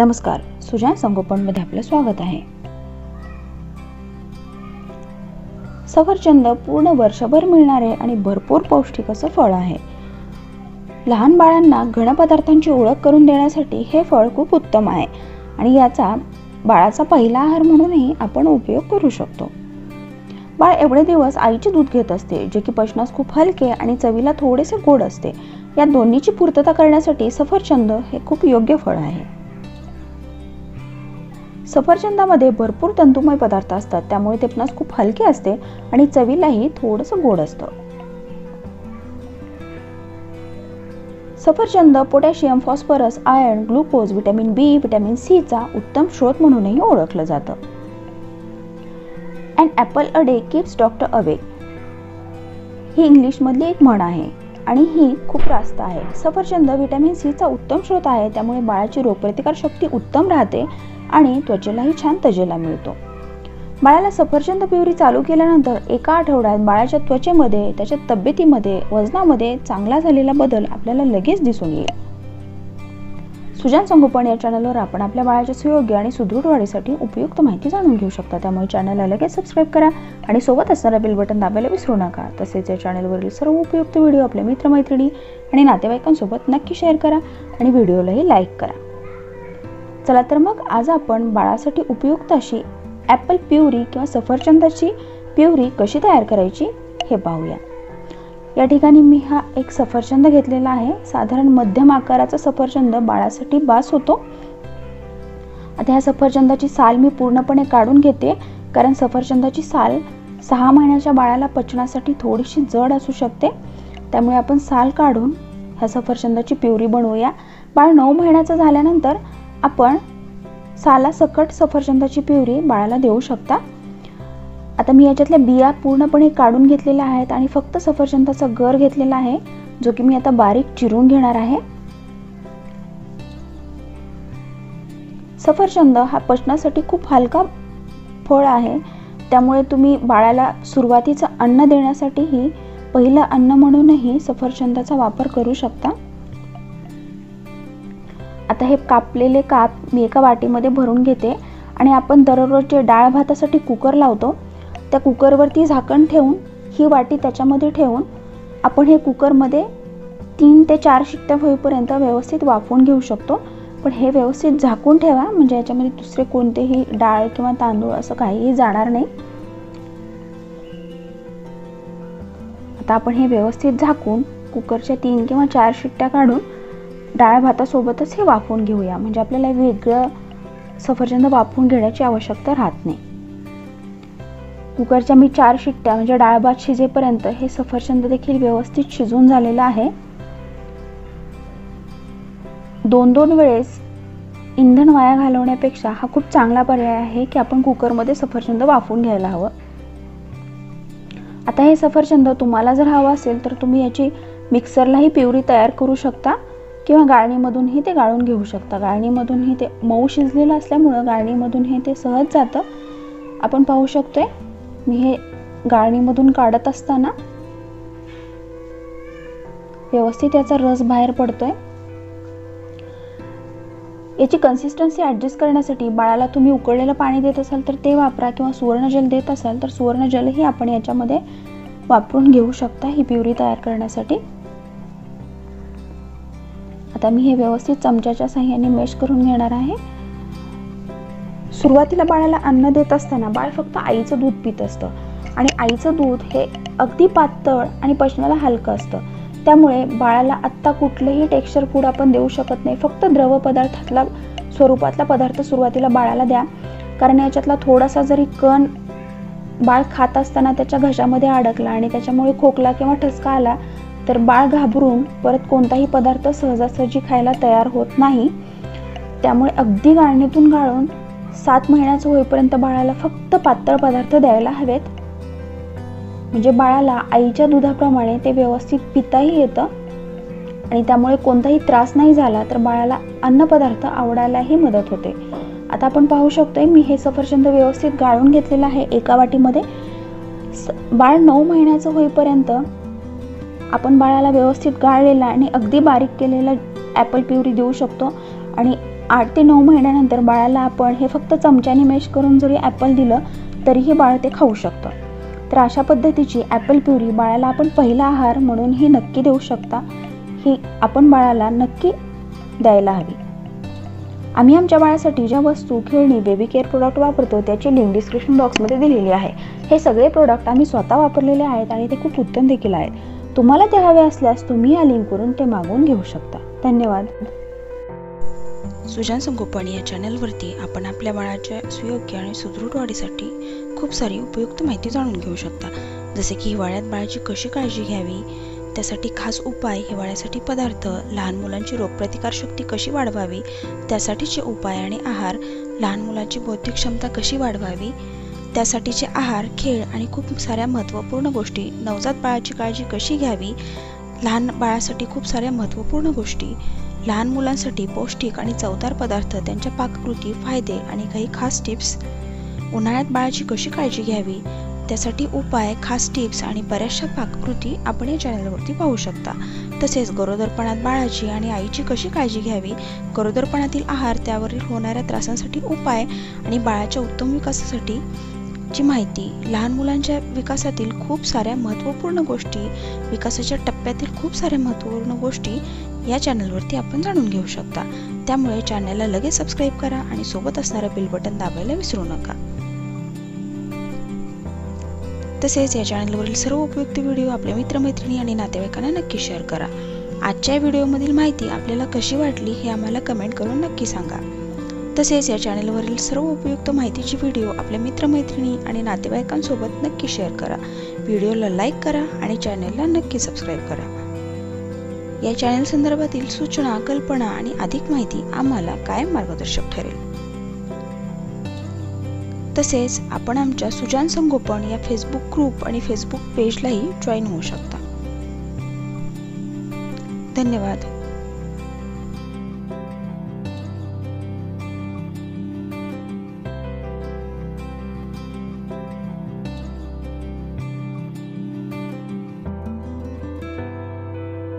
नमस्कार सुजान संगोपनमध्ये आपलं स्वागत आहे. सफरचंद पूर्ण वर्षभर मिळणारे आणि भरपूर पौष्टिक असं फळ आहे. लहान बाळांना घन पदार्थांची ओळख करून देण्यासाठी हे फळ खूप उत्तम आहे आणि याचा बाळाचा पहिला आहार म्हणूनही आपण उपयोग करू शकतो. बाळ एवढे दिवस आईचे दूध घेत असते जे की पचनास खूप हलके आणि चवीला थोडेसे गोड असते. या दोन्हीची पूर्तता करण्यासाठी सफरचंद हे खूप योग्य फळ आहे. सफरचंदामध्ये भरपूर तंतुमय पदार्थ असतात. त्यामुळे ते पचनास खूप हलके असते आणि चवीलाही थोडंसं गोड असतं. सफरचंद potassium phosphorus iron glucose vitamin B vitamin सीचा उत्तम स्रोत म्हणूनही ओळखलं जातं. And apple a day keeps doctor away. ही इंग्लिशमधली एक म्हण आहे आणि ही खूप रास्त आहे. सफरचंद व्हिटॅमिन सीचा उत्तम स्रोत आहे. त्यामुळे बाळाची रोगप्रतिकार शक्ती उत्तम राहते आणि त्वचेलाही छान तजेला मिळतो. बाळाला सफरचंद पिवरी चालू केल्यानंतर एका आठवड्यात बाळाच्या त्वचेमध्ये त्याच्या तब्येतीमध्ये वजनामध्ये चांगला झालेला बदल आपल्याला लगेच दिसून येईल. सुजान संगोपन या चॅनलवर आपण आपल्या बाळाच्या सुयोग्य आणि सुदृढ वाढीसाठी उपयुक्त माहिती जाणून घेऊ शकता. त्यामुळे चॅनलला लगेच सबस्क्राईब करा आणि सोबत असणारा बेल बटन दाबायला विसरू नका. तसेच या चॅनलवरील सर्व उपयुक्त व्हिडिओ आपल्या मित्रमैत्रिणी आणि नातेवाईकांसोबत नक्की शेअर करा आणि व्हिडिओलाही लाईक करा. चला तर मग आज आपण बाळासाठी उपयुक्त अशी ॲपल प्युरी किंवा सफरचंदाची प्युरी कशी तयार करायची हे पाहूया. या ठिकाणी मी हा एक सफरचंद घेतलेला आहे. साधारण मध्यम आकाराचा सफरचंद बाळासाठी बास होतो. आता ह्या सफरचंदाची साल मी पूर्णपणे काढून घेते कारण सफरचंदाची साल सहा महिन्याच्या बाळाला पचनासाठी थोडीशी जड असू शकते. त्यामुळे आपण साल काढून ह्या सफरचंदाची प्युरी बनवूया. बाळ नऊ महिन्याचं झाल्यानंतर आपण साला सकट सफरचंदाची प्युरी बाळाला देऊ शकता. आता मी याच्यातल्या बिया पूर्णपणे काढून घेतलेल्या आहेत आणि फक्त सफरचंदाचा गर घेतलेला आहे जो की मी आता बारीक चिरून घेणार आहे. सफरचंद हा पचनासाठी खूप हलका फळ आहे. त्यामुळे तुम्ही बाळाला सुरुवातीचं अन्न देण्यासाठीही पहिलं अन्न म्हणूनही सफरचंदाचा वापर करू शकता. आता हे कापलेले काप मी एका वाटीमध्ये भरून घेते आणि आपण दररोज जे डाळ भातासाठी कुकर लावतो. त्या कुकरवरती झाकण ठेवून ही वाटी त्याच्यामध्ये ठेवून आपण हे कुकरमध्ये तीन ते चार शिट्ट्या होईपर्यंत व्यवस्थित वाफवून घेऊ शकतो. पण हे व्यवस्थित झाकून ठेवा म्हणजे याच्यामध्ये दुसरे कोणतेही डाळ किंवा तांदूळ असं काहीही जाणार नाही. आता आपण हे व्यवस्थित झाकून कुकरच्या तीन किंवा चार शिट्ट्या काढून डाळ भातासोबतच हे वाफवून घेऊया. म्हणजे आपल्याला वेगळं सफरचंद वाफवून घेण्याची आवश्यकता राहत नाही. कुकरच्या मी चार शिट्ट्या म्हणजे डाळ भात शिजेपर्यंत हे सफरचंद देखील व्यवस्थित शिजून झालेलं आहे. दोन दोन वेळेस इंधन वाया घालवण्यापेक्षा हा खूप चांगला पर्याय आहे की आपण कुकरमध्ये सफरचंद वाफवून घ्यायला हवं. आता हे सफरचंद तुम्हाला जर हवं असेल तर तुम्ही याची मिक्सरलाही प्युरी तयार करू शकता. किंवा गाळणीमधूनही ते गाळून घेऊ शकता. गाळणीमधूनही ते मऊ शिजलेलं असल्यामुळं गाळणीमधून हे ते सहज जातं. आपण पाहू शकतोय मी हे गाळणीमधून काढत असताना व्यवस्थित याचा रस बाहेर पडतोय. याची कन्सिस्टन्सी ॲडजस्ट करण्यासाठी बाळाला तुम्ही उकळलेलं पाणी देत असाल तर ते वापरा किंवा सुवर्णजल देत असाल तर सुवर्णजलही आपण याच्यामध्ये वापरून घेऊ शकता ही प्युरी तयार करण्यासाठी. आता मी हे व्यवस्थित चमच्याच्या साह्याने मेश करून घेणार आहे. सुरुवातीला बाळाला अन्न देत असताना बाळ फक्त आईचं दूध पित असतं. आणि आईचं दूध हे अगदी पातळ आणि पचनाला हलकं असतं. त्यामुळे बाळाला आत्ता कुठलंही टेक्स्चर फूड आपण देऊ शकत नाही. फक्त द्रव पदार्थातला स्वरूपातला पदार्थ सुरुवातीला बाळाला द्या. कारण याच्यातला थोडासा जरी कण बाळ खात असताना त्याच्या घशामध्ये अडकला आणि त्याच्यामुळे खोकला किंवा ठसका आला तर बाळ घाबरून परत कोणताही पदार्थ सहजासहजी खायला तयार होत नाही. त्यामुळे अगदी गाळणीतून गाळून सात महिन्याचं होईपर्यंत बाळाला फक्त पातळ पदार्थ द्यायला हवेत. म्हणजे बाळाला आईच्या दुधाप्रमाणे ते व्यवस्थित पिताही येतं आणि त्यामुळे कोणताही त्रास नाही झाला तर बाळाला अन्नपदार्थ आवडायलाही मदत होते. आता आपण पाहू शकतोय मी हे सफरचंद व्यवस्थित गाळून घेतलेलं आहे एका वाटीमध्ये. बाळ नऊ महिन्याचं होईपर्यंत आपण बाळाला व्यवस्थित गाळलेला आणि अगदी बारीक केलेला ॲपल प्युरी देऊ शकतो. आणि आठ ते नऊ महिन्यानंतर बाळाला आपण हे फक्त चमच्याने मेश करून जरी ॲपल दिलं तरीही बाळ ते खाऊ शकतं. तर अशा पद्धतीची ॲपल प्युरी बाळाला आपण पहिला आहार म्हणून ही नक्की देऊ शकता. ही आपण बाळाला नक्की द्यायला हवी. आम्ही आमच्या बाळासाठी ज्या वस्तू खेळणी बेबी केअर प्रोडक्ट वापरतो त्याची लिंक डिस्क्रिप्शन बॉक्समध्ये दिलेली आहे. हे सगळे प्रोडक्ट आम्ही स्वतः वापरलेले आहेत आणि ते खूप उत्तम देखील आहेत. तुम्हाला ते हवे असल्यास तुम्ही या लिंकवरून ते मागवून घेऊ शकता. धन्यवाद. सुजान संगोपन या चॅनलवरती आपण आपल्या बाळाच्या सुयोग्य आणि सुदृढ वाढीसाठी खूप सारी उपयुक्त माहिती जाणून घेऊ शकता. जसे की हिवाळ्यात बाळाची कशी काळजी घ्यावी? त्यासाठी खास उपाय हिवाळ्यासाठी पदार्थ लहान मुलांची रोगप्रतिकारशक्ती कशी वाढवावी? त्यासाठीचे उपाय आणि आहार लहान मुलांची बौद्धिक क्षमता कशी वाढवावी? त्यासाठीचे आहार खेळ आणि खूप साऱ्या महत्त्वपूर्ण गोष्टी. नवजात बाळाची काळजी कशी घ्यावी? लहान बाळासाठी खूप साऱ्या महत्त्वपूर्ण गोष्टी. लहान मुलांसाठी पौष्टिक आणि चवदार पदार्थ त्यांच्या पाककृती फायदे आणि काही खास टिप्स. उन्हाळ्यात बाळाची कशी काळजी घ्यावी? त्यासाठी उपाय खास टिप्स आणि बऱ्याचशा पाककृती आपण या चॅनलवरती पाहू शकता. तसेच गरोदरपणात बाळाची आणि आईची कशी काळजी घ्यावी? गरोदरपणातील आहार त्यावरील होणाऱ्या त्रासांसाठी उपाय आणि बाळाच्या उत्तम विकासासाठी ची माहिती लहान मुलांच्या विकासातील खूप साऱ्या महत्त्वपूर्ण गोष्टी विकासाच्या टप्प्यातील खूप साऱ्या महत्त्वपूर्ण गोष्टी या चॅनलवरती आपण जाणून घेऊ शकता. त्यामुळे चॅनलला लगेच सबस्क्राईब करा आणि सोबत असणारं बिल बटन दाबायला विसरू नका. तसेच या चॅनलवरील सर्व उपयुक्त व्हिडिओ आपल्या मित्रमैत्रिणी आणि नातेवाईकांना नक्की शेअर करा. आजच्या व्हिडिओमधील माहिती आपल्याला कशी वाटली हे आम्हाला कमेंट करून नक्की सांगा. तसेच या चॅनलवरील सर्व उपयुक्त माहितीची व्हिडिओ आपल्या मित्रमैत्रिणी आणि नातेवाईकांसोबत नक्की शेअर करा. व्हिडिओला लाईक करा आणि चॅनलला नक्की सबस्क्राईब करा. या चॅनल संदर्भातील सूचना कल्पना आणि अधिक माहिती आम्हाला कायम मार्गदर्शक ठरेल. तसेच आपण आमच्या सुजान संगोपन या फेसबुक ग्रुप आणि फेसबुक पेजलाही जॉईन होऊ शकता. धन्यवाद.